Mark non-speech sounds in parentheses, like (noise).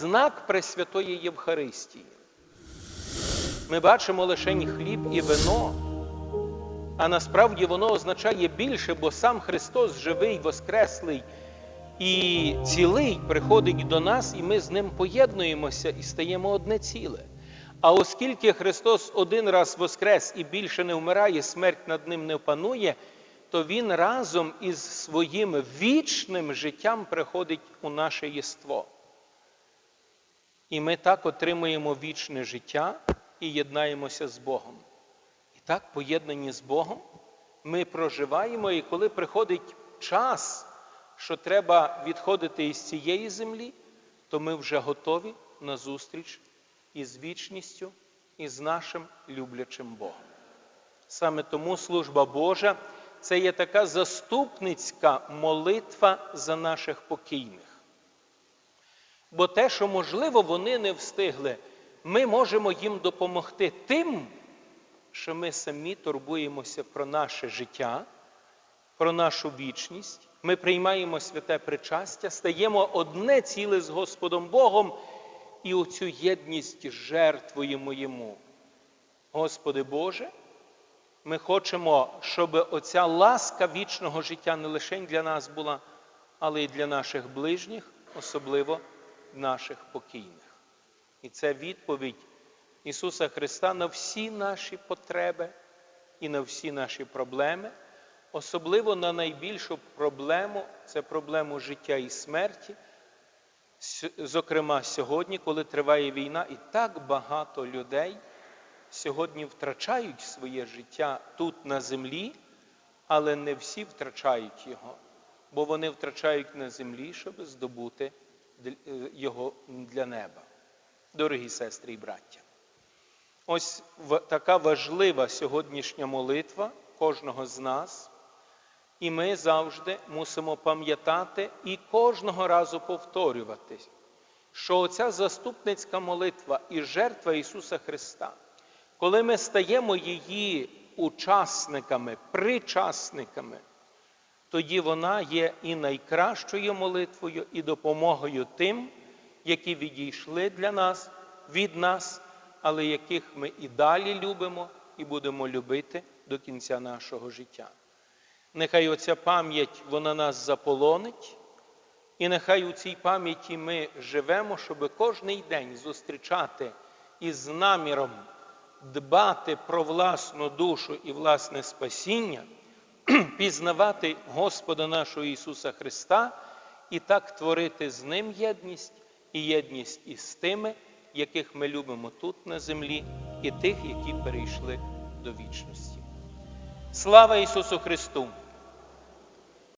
знак Пресвятої Євхаристії. Ми бачимо лише хліб і вино, а насправді воно означає більше, бо сам Христос живий, воскреслий і цілий приходить до нас, і ми з ним поєднуємося і стаємо одне ціле. А оскільки Христос один раз воскрес і більше не вмирає, смерть над ним не панує, то Він разом із своїм вічним життям приходить у наше єство. І ми так отримуємо вічне життя і єднаємося з Богом. І так, поєднані з Богом, ми проживаємо, і коли приходить час, що треба відходити із цієї землі, то ми вже готові на зустріч із вічністю і з нашим люблячим Богом. Саме тому служба Божа це є така заступницька молитва за наших покійних. Бо те, що, можливо, вони не встигли, ми можемо їм допомогти тим, що ми самі турбуємося про наше життя, про нашу вічність. Ми приймаємо святе причастя, стаємо одне ціле з Господом Богом і оцю єдність жертвуємо Йому. Господи Боже, ми хочемо, щоб оця ласка вічного життя не лише для нас була, але й для наших ближніх, особливо наших покійних. І це відповідь Ісуса Христа на всі наші потреби і на всі наші проблеми, особливо на найбільшу проблему це проблему життя і смерті. Зокрема, сьогодні, коли триває війна, і так багато людей сьогодні втрачають своє життя тут на землі, але не всі втрачають його, бо вони втрачають на землі, щоб здобути його для неба. Дорогі сестри і браття. Ось така важлива сьогоднішня молитва кожного з нас, і ми завжди мусимо пам'ятати і кожного разу повторювати, що оця заступницька молитва і жертва Ісуса Христа, коли ми стаємо її учасниками, причасниками, тоді вона є і найкращою молитвою, і допомогою тим, які відійшли для нас, від нас, але яких ми і далі любимо і будемо любити до кінця нашого життя. Нехай оця пам'ять вона нас заполонить, і нехай у цій пам'яті ми живемо, щоб кожний день зустрічати із наміром дбати про власну душу і власне спасіння, (clears throat) пізнавати Господа нашого Ісуса Христа і так творити з Ним єдність і єдність із тими, яких ми любимо тут на землі, і тих, які перейшли до вічності. Слава Ісусу Христу!